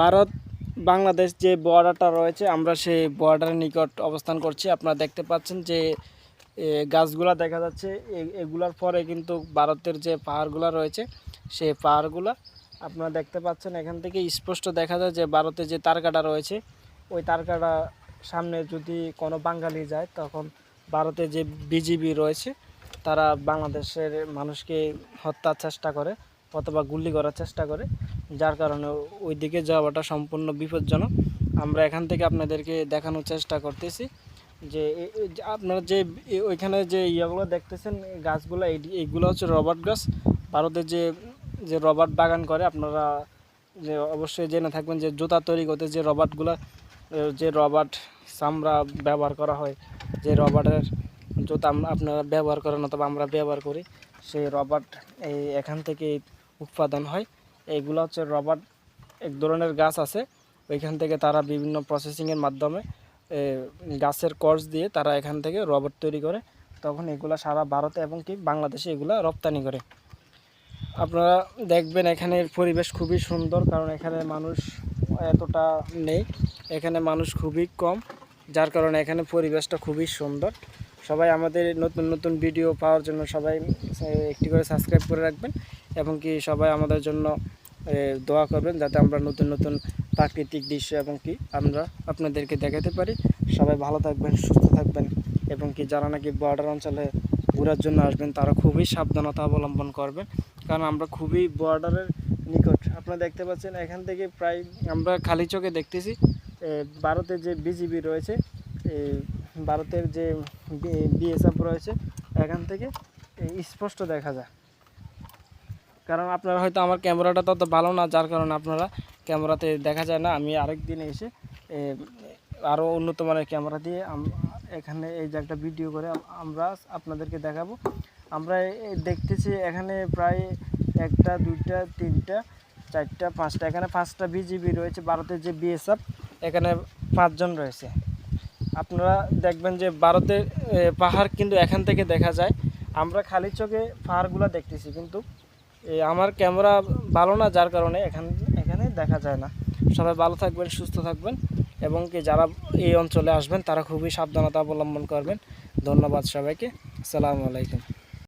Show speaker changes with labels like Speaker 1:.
Speaker 1: ভারত, বাংলাদেশ যে বর্ডারটা রয়েছে, আমরা সেই বর্ডারের নিকট অবস্থান করছি। আপনারা দেখতে পাচ্ছেন যে গাছগুলা দেখা যাচ্ছে। এগুলার পরে কিন্তু ভারতের যে পাহাড়গুলো রয়েছে, সেই পাহাড়গুলা আপনারা দেখতে পাচ্ছেন। এখান থেকে স্পষ্ট দেখা যায় যে, ভারতে যে তারকাটা রয়েছে, ওই তারকাটা সামনে যদি কোনো বাঙালি যায়, তখন ভারতে যে বিজিবি রয়েছে, তারা বাংলাদেশের মানুষকে হত্যার চেষ্টা করে, অথবা গুলি করার চেষ্টা করে। যার কারণে ওই দিকে যাওয়াটা সম্পূর্ণ বিপজ্জনক। আমরা এখান থেকে আপনাদেরকে দেখানোর চেষ্টা করতেছি যে আপনারা যে ওইখানে যে ইয়েগুলো দেখতেছেন, গাছগুলো, এই- এইগুলো হচ্ছে রবার্ট গাছ। ভারতে যে যে রবার্ট বাগান করে, আপনারা যে অবশ্যই জেনে থাকবেন যে জুতা তৈরি করতে যে রবার্টগুলো যে রবার্ট চামড়া ব্যবহার করা হয়, যে রবার্টের জুতা আপনারা ব্যবহার করেন অথবা আমরা ব্যবহার করি, সেই রবার্ট এই এখান থেকে উৎপাদন হয়। এইগুলো হচ্ছে রবার্ট এক ধরনের গাছ আছে। ওইখান থেকে তারা বিভিন্ন প্রসেসিংয়ের মাধ্যমে গাছের কর্স দিয়ে তারা এখান থেকে রবার্ট তৈরি করে। তখন এগুলা সারা ভারতে এবং কি বাংলাদেশে এগুলা রপ্তানি করে। আপনারা দেখবেন এখানের পরিবেশ খুবই সুন্দর, কারণ এখানে মানুষ এতটা নেই। এখানে মানুষ খুবই কম, যার কারণে এখানে পরিবেশটা খুবই সুন্দর। সবাই আমাদের নতুন নতুন ভিডিও পাওয়ার জন্য সবাই একটি করে সাবস্ক্রাইব করে রাখবেন। এবং কি সবাই আমাদের জন্য দোয়া করবেন যাতে আমরা নতুন নতুন প্রাকৃতিক দৃশ্য এবং কি আমরা আপনাদেরকে দেখাতে পারি। সবাই ভালো থাকবেন, সুস্থ থাকবেন এবং কি যারা নাকি বর্ডার অঞ্চলে ঘোরার জন্য আসবেন, তারা খুবই সাবধানতা অবলম্বন করবেন। কারণ আমরা খুবই বর্ডারের নিকট। আপনারা দেখতে পাচ্ছেন এখান থেকে প্রায় আমরা খালি চোখে দেখতেছি ভারতের যে বিজিবি রয়েছে ভারতের যে বিএসএফ রয়েছে, এখান থেকে স্পষ্ট দেখা যায়। কারণ আপনারা হয়তো আমার ক্যামেরাটা তত ভালো না, যার কারণে আপনারা ক্যামেরাতে দেখা যায় না। আমি আরেক দিন এসে আরও উন্নত মানের ক্যামেরা দিয়ে এখানে এই যে একটা ভিডিও করে আমরা আপনাদেরকে দেখাবো। আমরা দেখতেছি এখানে প্রায় একটা, দুইটা, তিনটা, চারটা, পাঁচটা। এখানে পাঁচটা বিজিবি রয়েছে ভারতের যে বিএসএফ এখানে পাঁচজন রয়েছে। আপনারা দেখবেন যে ভারতের পাহাড় কিন্তু এখান থেকে দেখা যায়। আমরা খালি চোখে পাহাড়গুলো দেখতেছি, কিন্তু আমার ক্যামেরা ভালো না, যার কারণে এখান, এখানে দেখা যায় না। সবাই ভালো থাকবেন, সুস্থ থাকবেন এবং কি যারা এই অঞ্চলে আসবেন, তারা খুবই সাবধানতা অবলম্বন করবেন। ধন্যবাদ সবাইকে। আসসালামু আলাইকুম।